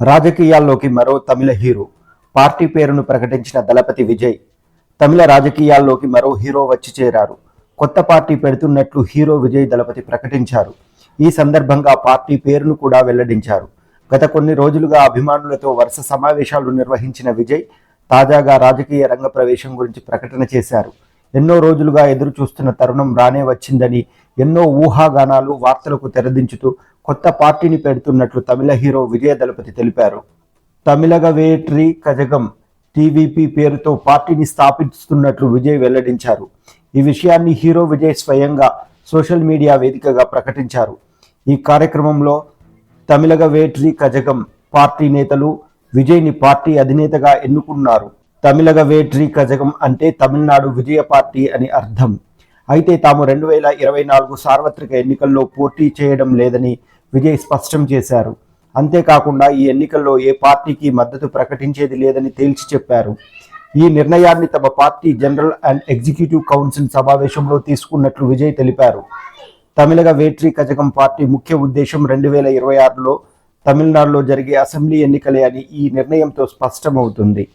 రాజకీయాల్లోకి మరో తమిళ hero. Party పేరును ప్రకటించిన దళపతి విజయ్ తమిళ రాజకీయాల్లోకి మరో హీరో వచ్చి చేరారు. కొత్త పార్టీ పెడుతున్నట్లు హీరో విజయ్ దళపతి ప్రకటించారు. ఈ సందర్భంగా పార్టీ పేరును కూడా వెల్లడించారు. గత కొన్ని రోజులుగా అభిమానులతో వరుస సమావేశాలు నిర్వహించిన విజయ్ తాజాగా రాజకీయ రంగ ప్రవేశం గురించి ప్రకటన చేశారు. ఎన్నో రోజులుగా ఎదురు చూస్తున్న తరుణం రానే వచ్చిందని ఎన్నో ఊహాగానాలు వార్తలకు తెరదించుతూ కొత్త పార్టీని పెడుతున్నట్లు తమిళ హీరో విజయ దళపతి తెలిపారు. తమిళగవేట్రి కజగం టీవీపీ పేరుతో పార్టీని స్థాపిస్తున్నట్లు విజయ్ వెల్లడించారు. ఈ విషయాన్ని హీరో విజయ్ స్వయంగా సోషల్ మీడియా వేదికగా ప్రకటించారు. ఈ కార్యక్రమంలో తమిళగవేట్రి కజగం పార్టీ నేతలు విజయ్ని పార్టీ అధినేతగా ఎన్నుకున్నారు. తమిళగవేట్రి కజగం అంటే తమిళనాడు విజయ పార్టీ అని అర్థం. అయితే తాము రెండు వేల ఇరవై నాలుగు సార్వత్రిక ఎన్నికల్లో పోటీ చేయడం లేదని విజయ్ స్పష్టం చేశారు. అంతేకాకుండా ఈ ఎన్నికల్లో ఏ పార్టీకి మద్దతు ప్రకటించేది లేదని తేల్చి చెప్పారు. ఈ నిర్ణయాన్ని తమ party general and executive council సమావేశంలో తీసుకున్నట్లు విజయ్ తెలిపారు. తమిళగ వేట్రి కజగం పార్టీ ముఖ్య ఉద్దేశం రెండు వేల ఇరవై ఆరులో తమిళనాడులో జరిగే అసెంబ్లీ ఎన్నికలే అని ఈ నిర్ణయంతో స్పష్టమవుతుంది.